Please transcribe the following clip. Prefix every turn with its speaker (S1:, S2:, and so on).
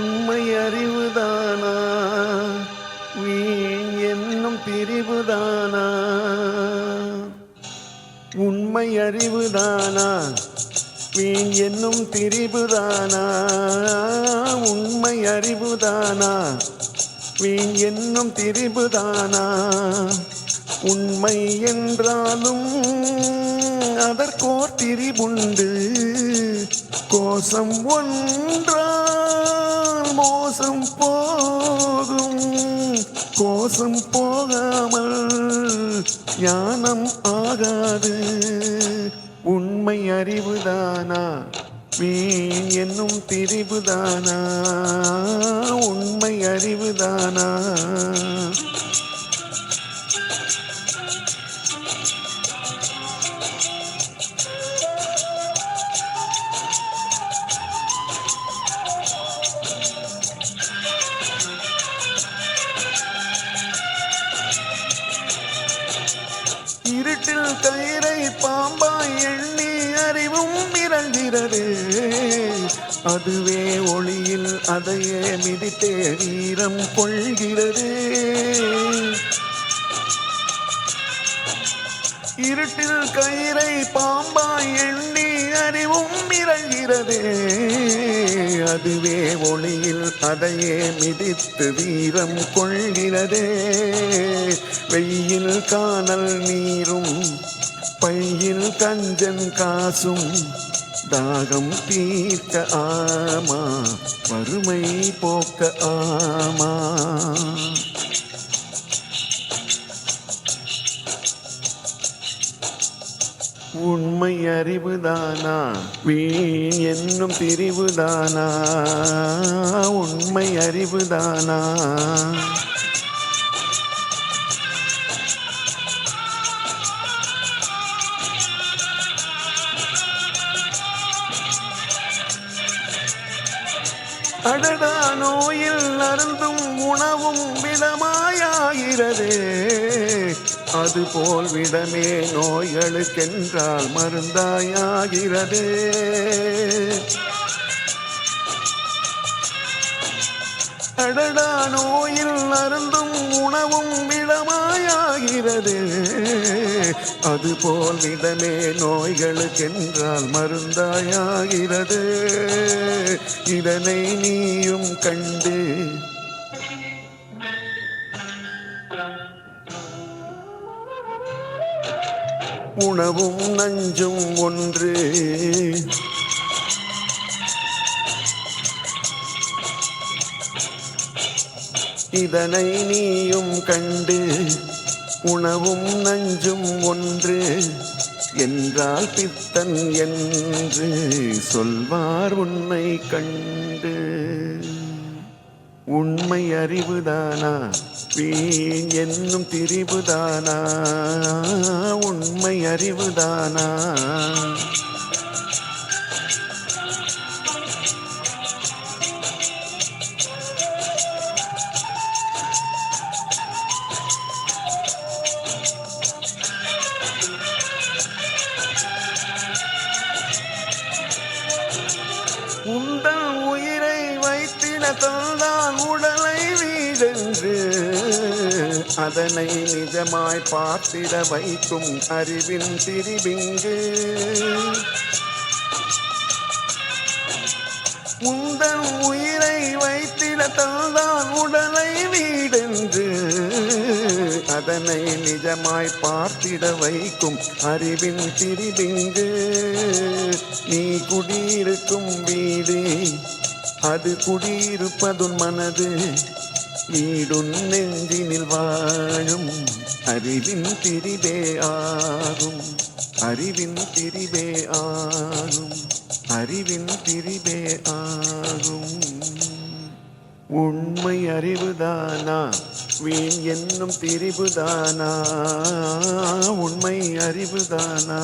S1: உண்மை அறிவுதானா வீண் என்னும் பிரிவுதானா? உண்மை அறிவுதானா வீண் என்னும் திரிபுதானா உண்மை அறிவுதானா வீண் என்னும் திரிபுதானா உண்மை என்றாலும் அதற்கோர் திரிபுண்டு கோசம் ஒன்றால் மோசம் போகும். கோசம் போகாமல் ஞானம் ஆகாது. உண்மை அறிவுதானா? வீண் என்னும் திரிவுதானா உண்மை அறிவுதானா? இருட்டில் கயிறை பாம்பாய் எண்ணி அறிவும் மிரள்கிறது அதுவே ஒளியில் அதையே மிதித்தே வீரம் கொள்கிறது. இருட்டில் கயிறை பாம்பாய் எண்ணி அறிவும் இறங்கிறது. அதுவே ஒளியில் அதையே மிதித்து வீரம் கொள்கிறதே. வெயில் காணல் நீரும் பையில் கஞ்சன் காசும் தாகம் தீர்க்க ஆமா வறுமை போக்க ஆமா. உண்மை அறிவுதானா வீண் என்னும் பிரிவுதானா? உண்மை அறிவுதானா அடடா நோயில் அருந்தும் உணவும் விடமாயாகிறது அதுபோல் விடமே நோய்களுக்கென்றால் மருந்தாயாகிறதே. அடடா நோயில் அருந்தும் உணவும் விடமாயாகிறது. அதுபோல் விடமே நோய்களுக்கென்றால் மருந்தாயாகிறது. இதனை நீயும் கண்டு உணவும் நஞ்சும் ஒன்று. இதனை நீயும் கண்டு உணவும் நஞ்சும் ஒன்று என்றால் பித்தன் என்று சொல்வார் உன்னை கண்டு. உண்மை அறிவுதானா? வீண் என்னும் திரிவுதானா உண்மை அறிவுதானா? உந்தன் உயிர் வைத்திட தந்தான் உடலை வீடென்று அதனை நிஜமாய் பார்த்திட வைக்கும் அறிவின் திரிபிங்கு. உந்தன் உயிரை வைத்திட தந்தான் உடலை வீடென்று அதனை நிஜமாய் பார்த்திட வைக்கும் அறிவின் திரிபிங்கு. நீ குடியிருக்கும் வீடு அது குடியிருப்பதுன் மனது வீடுன் நெஞ்சினில் வாழும். அறிவின் திரிவே ஆகும் அறிவின் திரிவே ஆகும் அறிவின் திரிவே ஆகும். உண்மை அறிவுதானா? வீண் என்னும் திரிபுதானா? உண்மை அறிவுதானா?